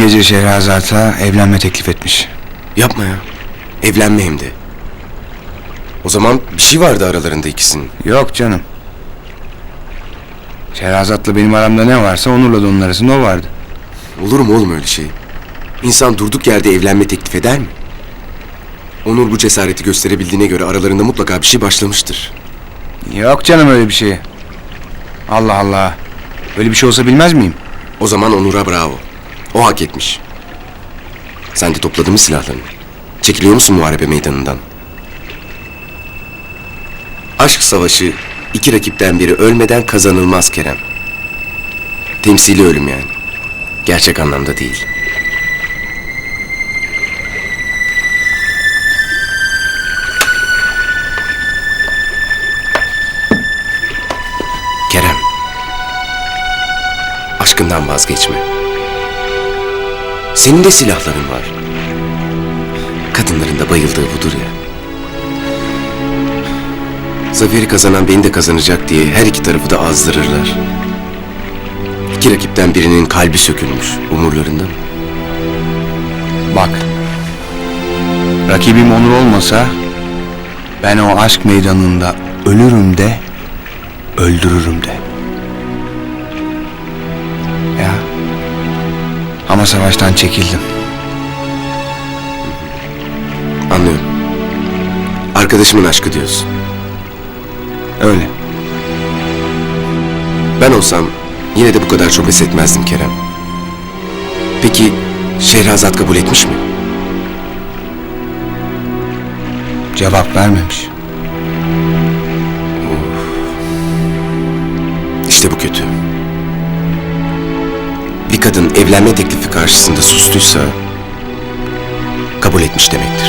Gece Şehrazat'a evlenme teklif etmiş. Yapma ya. Evlenme hem de. O zaman bir şey vardı aralarında ikisinin. Yok canım. Şehrazat'la benim aramda ne varsa Onur'la da onun arasında o vardı. Olur mu oğlum öyle şey? İnsan durduk yerde evlenme teklif eder mi? Onur bu cesareti gösterebildiğine göre aralarında mutlaka bir şey başlamıştır. Yok canım öyle bir şey. Allah Allah. Öyle bir şey olsa bilmez miyim? O zaman Onur'a bravo. O hak etmiş. Sen de topladın mı silahlarını? Çekiliyor musun muharebe meydanından? Aşk savaşı iki rakipten biri ölmeden kazanılmaz Kerem. Temsili ölüm yani. Gerçek anlamda değil. Kerem. Aşkından vazgeçme. Senin de silahların var. Kadınların da bayıldığı budur ya. Zaferi kazanan beni de kazanacak diye her iki tarafı da azdırırlar. İki rakipten birinin kalbi sökülmüş umurlarında mı? Bak. Rakibim Onur olmasa ben o aşk meydanında ölürüm de öldürürüm de. Ama savaştan çekildim. Anlıyorum. Arkadaşımın aşkı diyorsun. Öyle. Ben olsam yine de bu kadar çok pes etmezdim Kerem. Peki Şehrazat kabul etmiş mi? Cevap vermemiş. İşte bu kötü kadın evlenme teklifi karşısında sustuysa kabul etmiş demektir.